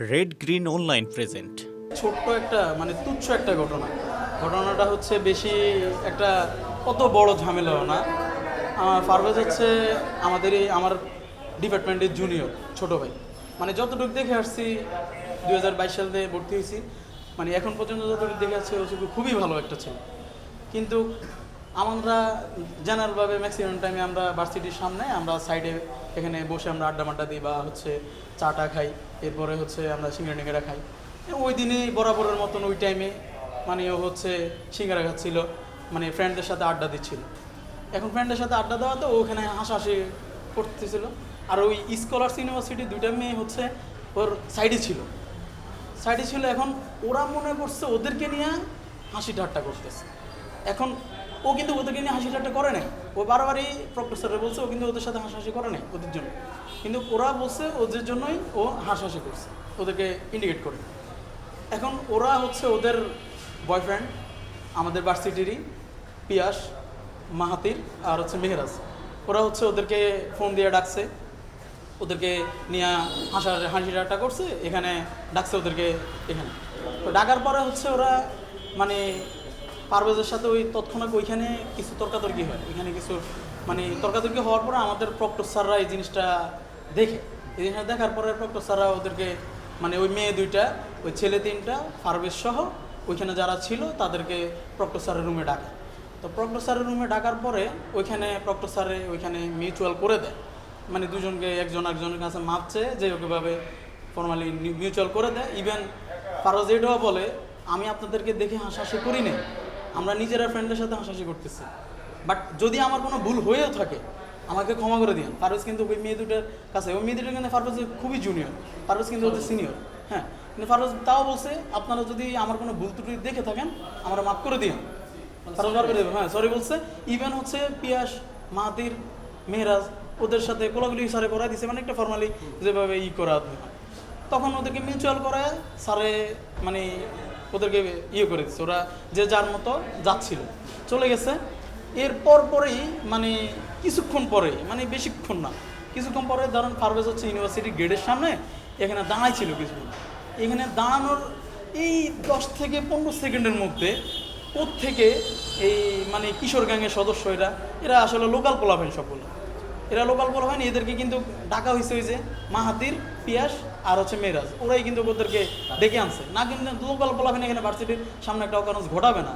Red green online present ছোট্ট একটা মানে তুচ্ছ একটা ঘটনা। ঘটনাটা হচ্ছে বেশি একটা অত বড় ঝামেলাও না। আমার পারভেজ হচ্ছে আমাদের এই, আমার ডিপার্টমেন্টের জুনিয়র ছোট ভাই। মানে যতটুকু দেখে আসছি দু হাজার বাইশ সাল থেকে ভর্তি হয়েছি মানে এখন পর্যন্ত যতটুকু দেখে আসছি ও খুবই ভালো একটা ছেলে। কিন্তু আমরা জেনারেলভাবে ম্যাক্সিমাম টাইমে আমরা ভার্সিটির সামনে, আমরা সাইডে এখানে বসে আমরা আড্ডা মাড্ডা দিই বা হচ্ছে চাটা খাই, এরপরে হচ্ছে আমরা সিঙ্গারা টিঙ্গারা খাই। ওই দিনে বরাবরের মতন ওই টাইমে মানে ও হচ্ছে সিঙ্গারা খাচ্ছিল মানে ফ্রেন্ডদের সাথে আড্ডা দিচ্ছিল। এখন ফ্রেন্ডের সাথে আড্ডা দেওয়া তো ওখানে হাসাহাসি করতেছিল। আর ওই স্কলার্স ইউনিভার্সিটি দুইটা মেয়ে হচ্ছে ওর সাইডে ছিল। সাইডে ছিল এখন ওরা মনে করছে ওদেরকে নিয়ে হাসি ঠাট্টা করতেছে। এখন ও কিন্তু ওদেরকে নিয়ে হাসি ঠাট্টা করে নাই। ও বারবারই প্রফেসরে বলছে, ও কিন্তু ওদের সাথে হাসাহাসি করে নাই ওদের জন্য। কিন্তু ওরা বলছে ওদের জন্যই ও হাসাহাসি করছে, ওদেরকে ইন্ডিকেট করে। এখন ওরা হচ্ছে ওদের বয়ফ্রেন্ড আমাদের ভার্সিটিরই পিয়াস মাহাতির আর হচ্ছে মেহরাজ। ওরা হচ্ছে ওদেরকে ফোন দিয়ে ডাকছে, ওদেরকে নিয়ে হাসা হাসি ঠাট্টা করছে, এখানে ডাকছে ওদেরকে এখানে। তো ডাকার পরে হচ্ছে ওরা মানে পারভেজের সাথে ওই তৎক্ষণাৎ ওইখানে কিছু তর্কাতর্কি হয়। ওইখানে কিছু মানে তর্কাতর্কি হওয়ার পরে আমাদের প্রক্টর স্যাররা এই জিনিসটা দেখে। এই জিনিসটা দেখার পরে প্রক্টর স্যাররা ওদেরকে মানে ওই মেয়ে দুইটা, ওই ছেলে তিনটা, পারভেজ সহ ওইখানে যারা ছিল তাদেরকে প্রক্টর স্যারের রুমে ডাকে। তো প্রক্টর স্যারের রুমে ডাকার পরে ওইখানে প্রক্টর স্যারে ওইখানে মিউচুয়াল করে দেয়। মানে দুজনকে একজন একজনের কাছে মাপছে, যে ওকেভাবে ফর্মালি মিউচুয়াল করে দেয়। ইভেন ফারোজ এটাও বলে, আমি আপনাদেরকে দেখে হাসাহাসি করি নাই। আমরা নিজেরা ফ্রেন্ডের সাথে হাসাহাসি করতেছি। বাট যদি আমার কোনো ভুল হয়েও থাকে আমাকে ক্ষমা করে দিন ফারোজ কিন্তু ওই মেয়ে দুটার কাছে ওই মেয়ে দুটার কিন্তু ফারোজ খুবই জুনিয়র ফারোজ কিন্তু হচ্ছে সিনিয়র হ্যাঁ কিন্তু ফারোজ তাও বলছে আপনারা যদি আমার কোনো ভুল ত্রুটি দেখে থাকেন আমরা মাফ করে দিন বার করে দেবে হ্যাঁ সরি বলছে। ইভেন হচ্ছে পিয়াস মাহাতির মেহরাজ ওদের সাথে কোলাগুলি স্যারে করাই দিছে মানে একটা ফর্মালি যেভাবে ই করা তখন ওদেরকে মিউচুয়াল করায় স্যারে মানে ওদেরকে ইয়ে করে দিচ্ছে ওরা যে যার মতো যাচ্ছিল। চলে গেছে। এরপর পরেই মানে কিছুক্ষণ পরে মানে বেশিক্ষণ না, কিছুক্ষণ পরে ধরেন ফারভেজ হচ্ছে ইউনিভার্সিটি গেটের সামনে, এখানে দাঁড়াই ছিল কিছুক্ষণ। এখানে দাঁড়ানোর এই দশ থেকে পনেরো সেকেন্ডের মধ্যে ওর থেকে এই মানে কিশোর গ্যাংয়ের সদস্য এরা এরা আসলে লোকাল পোলাভেন সবগুলো এরা লোকাল পোলা হয়নি, এদেরকে কিন্তু ডাকা হয়েছে ওই যে মাহাতির পিয়াস আর হচ্ছে মেরাজ ওরাই কিন্তু ওদেরকে ডেকে আনছে। না কিন্তু লোকাল পোলাভেন এখানে ভার্সিটির সামনে একটা অকারণ ঘটাবে না।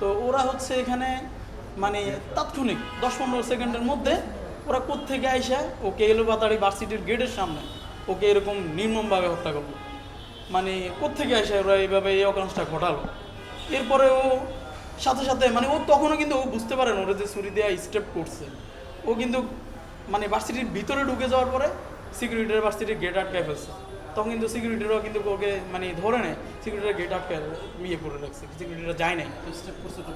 তো ওরা হচ্ছে এখানে মানে তাৎক্ষণিক দশ পনেরো সেকেন্ডের মধ্যে ওরা কোত্থেকে আইসা ওকে এলো বাতাড়ি ভার্সিটির গেটের সামনে ওকে এরকম নির্মমভাবে হত্যা করল। মানে কোত্থেকে আসে ওরা এইভাবে এই অকারেন্সটা ঘটালো। এরপরে ও সাথে সাথে মানে ও তখনও কিন্তু ও বুঝতে পারে না, ওরা যে ছুরি দেওয়া স্টেপ করছে। ও কিন্তু মানে ভার্সিটির ভিতরে ঢুকে যাওয়ার পরে সিকিউরিটির ভার্সিটির গেট আটকায় ফেলছে। তখন কিন্তু সিকিউরিটিরও কিন্তু ওকে মানে ধরে নেয় সিকিউরিটির গেট আটকায় ইয়ে করে রাখছে সিকিউরিটিরা যায় নাই।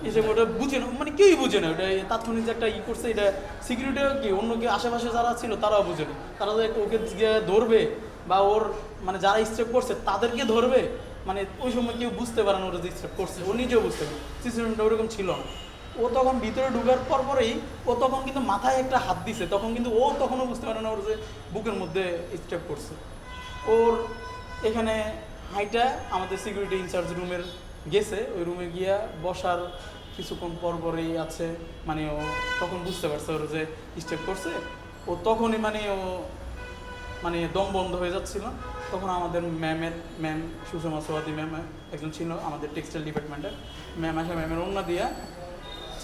এসে ওটা বুঝে না মানে কেউই বুঝে না ওটা তাৎক্ষণিক যে একটা ই করছে এটা সিকিউরিটিও কি অন্য কেউ আশেপাশে যারা ছিল তারাও বুঝে না। তারা যে ওকে ধরবে বা ওর মানে যারা স্টেপ করছে তাদেরকে ধরবে মানে ওই সময় কেউ বুঝতে পারে না ওরা যে স্টেপ করছে ও নিজেও বুঝতে পারে সিচুয়েশনটা ওরকম ছিল না। ও তখন ভিতরে ঢুকার পর পরেই ও তখন কিন্তু মাথায় একটা হাত দিছে। তখন কিন্তু ও তখনও বুঝতে পারে না ওর যে বুকের মধ্যে স্টেপ করছে। ওর এখানে হাইটা আমাদের সিকিউরিটি ইনচার্জ রুমের গেছে। ওই রুমে গিয়া বসার কিছুক্ষণ পর পরেই আছে। মানে ও তখন বুঝতে পারছে ওর যে স্টেপ করছে। ও তখনই মানে ও মানে দম বন্ধ হয়ে যাচ্ছিল। তখন আমাদের ম্যামের, ম্যাম সুষমা সোয়াদি ম্যাম, একজন ছিল আমাদের টেক্সটাইল ডিপার্টমেন্টের ম্যাম আসে ম্যামের অন্য দিয়া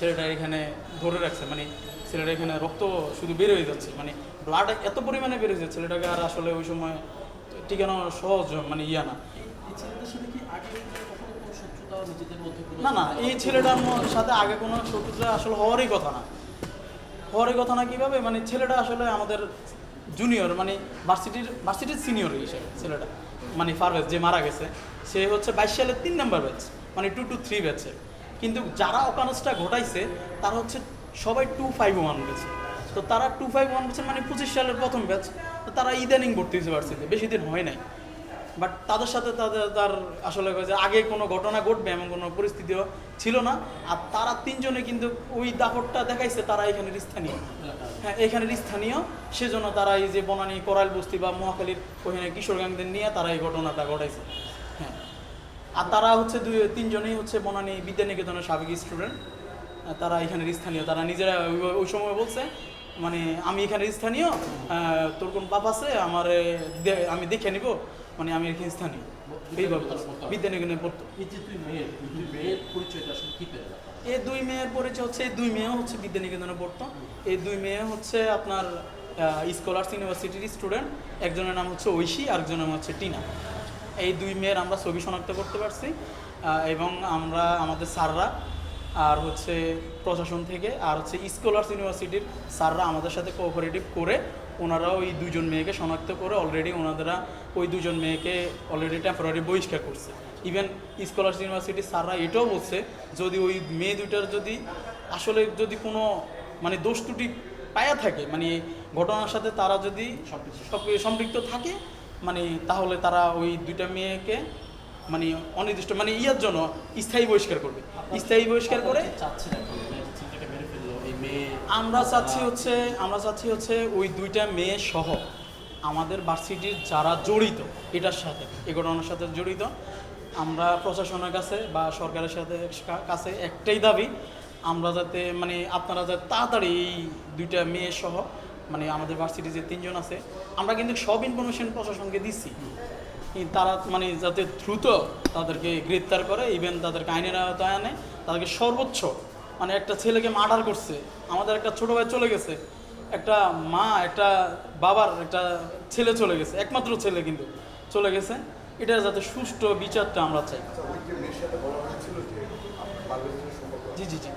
ছেলেটা এখানে ধরে রাখছে মানে ছেলেটা এখানে রক্ত শুধু বের হয়ে যাচ্ছে মানে ব্লাড এত পরিমাণে বের হয়েছে ছেলেটাকে আর আসলে ওই সময় টিকানো সহজ মানে ইয়া না। না না এই ছেলেটার সাথে আগে কোনো শত্রুতা আসলে হওয়ারই কথা না। হওয়ারই কথা না কীভাবে? মানে ছেলেটা আসলে আমাদের জুনিয়র মানে ভার্সিটির ভার্সিটির সিনিয়র হিসেবে ছেলেটা। মানে ফারভেজ যে মারা গেছে সে হচ্ছে বাইশ সালের তিন নাম্বার ব্যাচ মানে টু টু থ্রি ব্যাচের কিন্তু যারা অকানসটা ঘটাইছে, তারা হচ্ছে সবাই টু ফাইভ ওয়ান ব্যাচ তো তারা টু ফাইভ ওয়ান ব্যাচের মানে পঁচিশ সালের প্রথম ব্যাচ তো তারা ইদানিং ভর্তি হয়েছে ভার্সিটিতে বেশি দিন হয় নাই। বাট তাদের সাথে তাদের, তার আসলে যে আগে কোনো ঘটনা ঘটবে এমন কোনো পরিস্থিতিও ছিল না। আর তারা তিনজনে কিন্তু ওই দাপটটা দেখাইছে, তারা এখানের স্থানীয়। হ্যাঁ এখানের স্থানীয়, সেজন্য তারা এই যে বনানী, কোরাইল বস্তি বা মহাখালীর ওখানে কিশোরগঞ্জদের নিয়ে তারা এই ঘটনাটা ঘটাইছে। হ্যাঁ। আর তারা হচ্ছে দুই তিনজনেই হচ্ছে বনানী বিদ্যানিকেতনের সাবেক স্টুডেন্ট তারা এখানের স্থানীয় তারা নিজেরা ওই- সময় বলছে মানে আমি এখানে স্থানীয় তোর কোন বাপ আছে? আমার আমি দেখে নিব মানে আমি এখানে স্থানীয়। বিদ্যানিকেতনে পড়তো? এই দুই মেয়ের পরিচয় হচ্ছে এই দুই মেয়েও হচ্ছে বিদ্যানিকেতনে পড়তো। এই দুই মেয়ে হচ্ছে আপনার স্কলার্স ইউনিভার্সিটির স্টুডেন্ট একজনের নাম হচ্ছে ঐশী আরেকজনের নাম হচ্ছে টিনা। এই দুই মেয়ের আমরা ছবি শনাক্ত করতে পারছি এবং আমরা আমাদের স্যাররা আর হচ্ছে প্রশাসন থেকে আর হচ্ছে স্কলার্স ইউনিভার্সিটির স্যাররা আমাদের সাথে কোঅপারেটিভ করে ওনারা ওই দুজন মেয়েকে শনাক্ত করে অলরেডি ওনারা ওই দুজন মেয়েকে অলরেডি টেম্পোরারি বহিষ্কার করছে। ইভেন স্কলার্স ইউনিভার্সিটির স্যাররা এটাও বলছে, যদি ওই মেয়ে দুইটার যদি আসলে যদি কোনো মানে দোষ ত্রুটি পায়া থাকে মানে ঘটনার সাথে তারা যদি সম্পৃক্ত থাকে মানে তাহলে তারা ওই দুইটা মেয়েকে মানে অনির্দিষ্ট মানে ইয়ার জন্য স্থায়ী বহিষ্কার করবে। স্থায়ী বহিষ্কার করে মেয়ে আমরা চাচ্ছি হচ্ছে আমরা চাচ্ছি হচ্ছে ওই দুইটা মেয়ে সহ আমাদের ভার্সিটির যারা জড়িত এটার সাথে এই ঘটনার সাথে জড়িত আমরা প্রশাসনের কাছে বা সরকারের সাথে কাছে একটাই দাবি আমরা যাতে মানে আপনারা যাতে তাড়াতাড়ি এই দুইটা মেয়ে সহ মানে আমাদের ভার্সিটি যে তিনজন আছে আমরা কিন্তু সব ইনফরমেশন প্রশাসনকে দিচ্ছি। তারা মানে যাতে দ্রুত তাদেরকে গ্রেপ্তার করে ইভেন তাদেরকে আইনের আওতায় আনে তাদেরকে সর্বোচ্চ মানে একটা ছেলেকে মার্ডার করছে। আমাদের একটা ছোট ভাই চলে গেছে একটা মা একটা বাবার একটা ছেলে চলে গেছে একমাত্র ছেলে কিন্তু চলে গেছে। এটা যাতে সুষ্ঠু বিচারটা আমরা চাই। জি জি জি।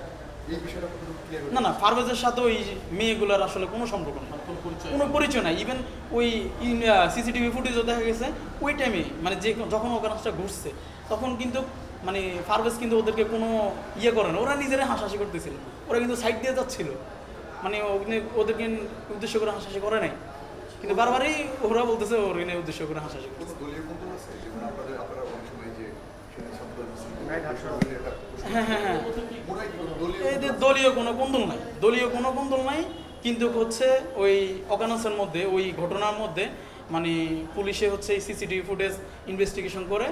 না না ফারভেজের সাথে ওই মেয়েগুলোর আসলে কোনো সম্পর্ক নেই। কোনো পরিচয় নাই। ইভেন ওই সিসিটিভি ফুটেজও দেখা গেছে ওই টাইমে মানে যে যখন ওখানটা ঘুরছে তখন কিন্তু মানে ফারভেজ কিন্তু ওদেরকে কোনো ইয়ে করে না। ওরা নিজেরাই হাসাহাসি করতেছিল। ওরা কিন্তু সাইড দিয়ে যাচ্ছিল। মানে ওখানে ওদেরকে উদ্দেশ্য করে হাসাহাসি করে নাই। কিন্তু বারবারই ওরা বলতেছে ওর উদ্দেশ্য করে হাসাহাসি করছে হ্যাঁ হ্যাঁ হ্যাঁ। এদের দলীয় কোনো কন্দল নাই দলীয় কোনো কন্দল নাই কিন্তু হচ্ছে ওই অকানাসের মধ্যে ওই ঘটনার মধ্যে মানে পুলিশে হচ্ছে সিসিটিভি ফুটেজ ইনভেস্টিগেশন করে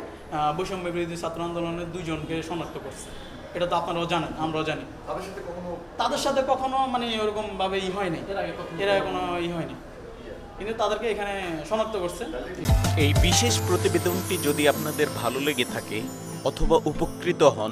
বৈষম্য বিরোধী ছাত্র আন্দোলনের দুইজনকে শনাক্ত করছে। এটা তো আপনারাও জানেন আমরাও জানি। তাদের সাথে কখনো তাদের সাথে কখনো মানে ওরকম ভাবে ই হয়নি এর আগে কখনো এরা কোনো ই হয়নি কিন্তু তাদেরকে এখানে শনাক্ত করছে। এই বিশেষ প্রতিবেদনটি যদি আপনাদের ভালো লেগে থাকে অথবা উপকৃত হন